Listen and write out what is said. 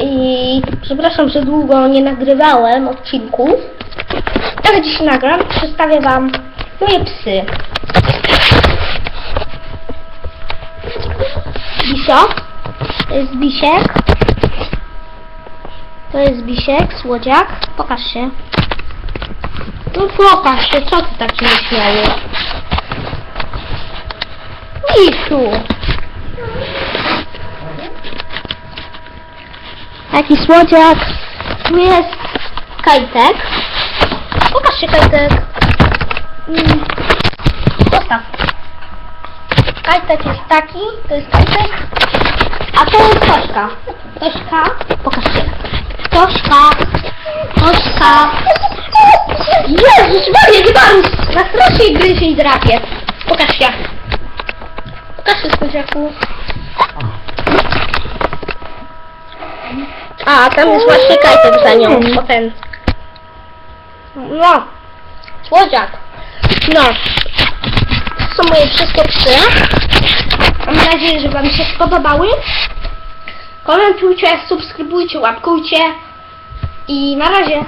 I przepraszam, że długo nie nagrywałem odcinków. Ale dziś nagram. Przedstawię Wam moje psy. Bisio. To jest Bisiek. To jest Bisiek, słodziak. Pokaż się. No pokaż się, co ty taki nieśmiały? Bisiu. Taki słodziak. Tu jest kajtek. Pokaż się kajtek. Mm. Kajtek jest taki, to jest kajtek. A to jest Tośka. Tośka, pokaż się. Tośka. Tośka. Jezus Maria, nie mam! Na strasznie gryzie i drapie. Pokaż się. Pokaż się, słodziaku. A, tam jest właśnie kajtek za nią, bo ten. No, słodziak. No, to są moje wszystkie psy. Mam nadzieję, że Wam się spodobały. Komentujcie, subskrybujcie, łapkujcie. I na razie.